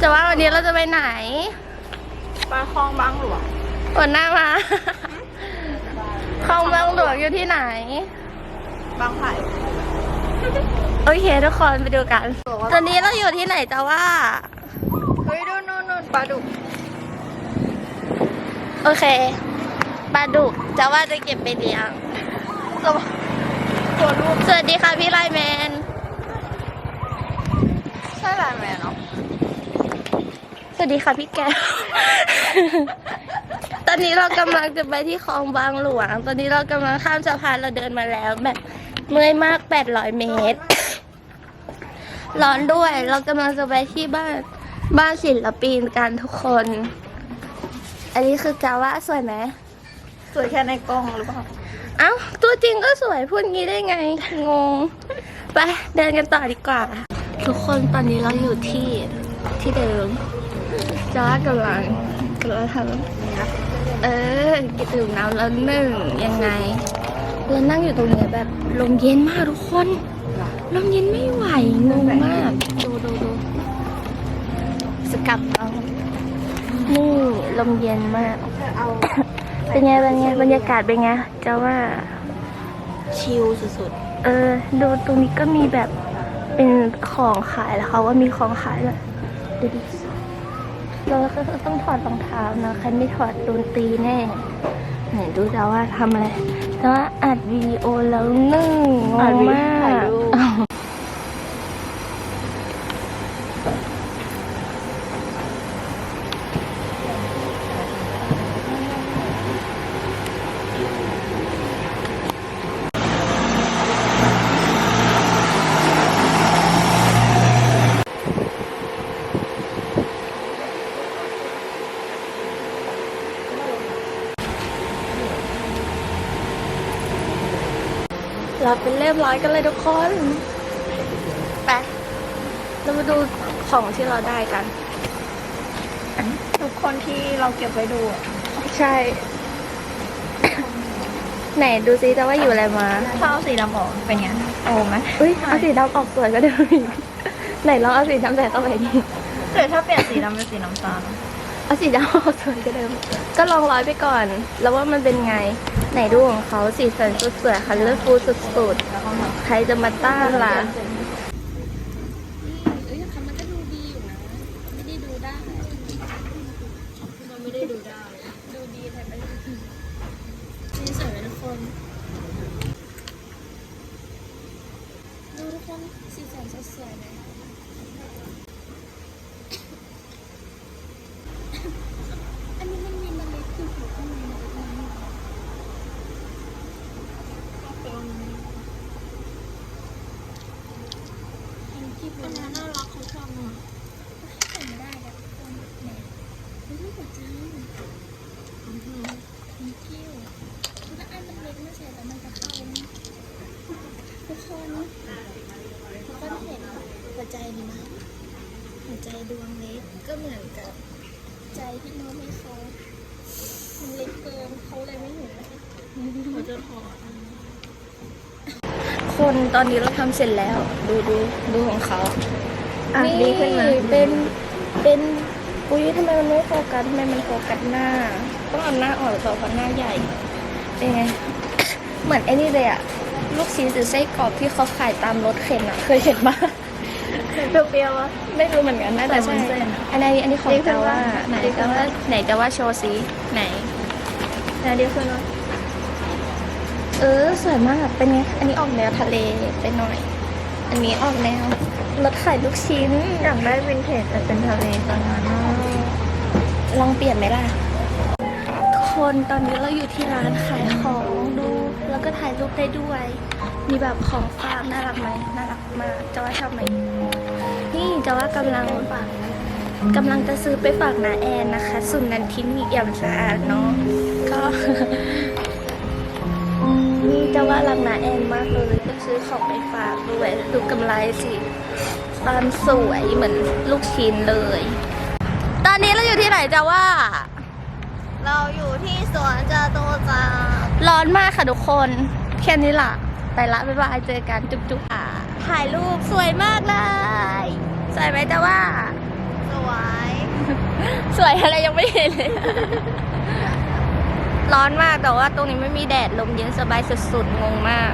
จะว่าวันนี้เราจะไปไหนปลาคลองบางหลวงหัวหน้ามาคลองบางหลวงอยู่ที่ไหน บางไผ่โอเคทุกคนไปดูกัน ตอนนี้เราอยู่ที่ไหนจะว่า เฮ้ยดูนู่นนู่นปลาดุก โอเคปลาดุกจะว่าจะเก็บไปเลี้ยงระวังตัวลูกสวัสดีค่ะพี่ไลน์แมน ใช่ไลน์แมนเนาะ ส วัสดีค่ะพี่แก้ว ตอนนี้เรากำลังจะไปที่คลองบางหลวง ตอนนี้เรากำลังข้ามสะพานเราเดินมาแล้วแบบเมื่อยมาก 800 เมตร ร้อนด้วย เรากำลังจะไปที่บ้านบ้านศิลปินกันทุกคน อันนี้คือกาว่าสวยไหม สวยแค่ในกล้องหรือเปล่า เอ้า ตัวจริงก็สวยพูดงี้ได้ไง งง ไปเดินกันต่อดีกว่า ทุกคนตอนนี้เราอยู่ที่ที่เดิม จ้ากำลังกำลังทำเออกินดื่มน้ำแล้วหนึ่งยังไงเรานั่งอยู่ตรงเนี้ยแบบลมเย็นมากทุกคนลมเย็นไม่ไหวงงมากดูดูดูสกับเรานี่ลมเย็นมากเอาเป็นไงเป็นไงบรรยากาศเป็นไงจะว่าชิลสุดเออ ดูตรงนี้ก็มีแบบเป็นของขายแล้วเขาว่ามีของขายด้วยดูดิ เราก็ต้องถอดรองเท้านะใครไม่ถอดโดนตีแน่ไหนดูจะว่าทำอะไรแต่ว่าอัดวีดีโอแล้วนึ่งงงมาก เราเป็นเรียบร้อยกันเลยทุกคนไปเรามาดูของที่เราได้กัน ทุกคนที่เราเก็บไว้ดูอะใช่ ไหนดูซิจะว่าอยู่อะไรมาถ้าเอาสีดำออกเป็นไงโอ้ไหมอุ้ยเอาสีดำออกสวยก็ได้อีกไหนลองเอาสีดำใส่เข้าไปดิแต่ถ้าเปลี่ยนสีดำเป็นสีน้ำตาล เอาสีดำออกสวยก็เดิม ก็ลองร้อยไปก่อน แล้วว่ามันเป็นไง ไหนดูของเขาสีสันสดสวยคันเลอร์ฟูสุดๆ ใครจะมาต้านล่ะเอ้ยคันมันก็ดูดีอยู่นะไม่ได้ดูได้ไม่ได้ดูได้ดูดีแต่ไม่ดีสวยไหมทุกคนดูทุกคนสีสันสดสวยไหม อันนี้มันมีเมล็ดอยู่ข้างในเมล็ดนั้นอันที่เป็น อันนั้นน่ารักเขาชอบมาก ใส่ไม่ได้แล้วทุกคนแหนไม่ใช่หัวใจอือหือมีคิ้วแล้วอันมันเล็กไม่ใช่แต่มันจะเข้านะทุกคนทุกคนเห็นหัว ใจดีไหมหัวใจดวงเล็กก็เหมือนกับใจที่น้องให้เขามันเล็กเกินเขาเลยไม่เห็นเขาจะถอดคนตอนนี้เราทำเสร็จแล้ว ดูดูดูของเขาอะนี่ดีขึ้นไหมเป็นเป็นอุ้ยทำไมมันไม่โฟกัสทำไมมันโฟกัสหน้า ต้องเอาหน้าออกหรือเปล่าเพราะหน้าใหญ่เป็นไง เหมือนไอ้นี่เลยอะลูกชิ้นหรือไส้กรอกที่เขาขายตามรถเข็นอะเคยเห็นปะ เปรี้ยวๆวะ ไม่รู้เหมือนกันนะแต่ใส่ใช่วุ้นเส้นอะอันนี้อันนี้ของดีขึ้จานว่าปะไหนดีขึ้จะนว่าปะไหนจะว่าโชว์ซิไหนแล้วเดียวขึ้นวะเออสวยมากเป็นไงอันนี้ออกแนวทะเลไปหน่อย อันนี้ออกแนวรถขายลูกชิ้นอยากได้วินเทจแต่เป็นทะเลตอนนั้นอะลองเปลี่ยนไหมล่ะ ทุกคนตอนนี้เราอยู่ที่ร้านขายของดูแล้ว ก็ถ่ายรูปได้ด้วย มีแบบของฝากน่ารักไหมน่ารักมากจะว่าชอบไหมนี่จะว่ากำลังฝากกำลังจะซื้อไปฝากนาแอนนะคะ สุนันทิมีเอี่ยมสะอาดเนาะก็นี่จะว่ารักนาแอนมากเลยก็ซื้อของไปฝากด้วยดูกำไรสิตอนสวยเหมือนลูกชิ้นเลย ตอนนี้เราอยู่ที่ไหนจะว่า เราอยู่ที่สวน รร้อนมากค่ะทุกคน แค่นี้ล่ะ ไปละบ๊ายบายเจอกันจุ๊บจุ๊บอ่าถ่ายรูปสวยมากเลย สวยไหมจะว่า สวย สวยอะไรยังไม่เห็นเลย ร้อนมากแต่ว่าตรงนี้ไม่มีแดดลมเย็นสบายสุดๆงงมาก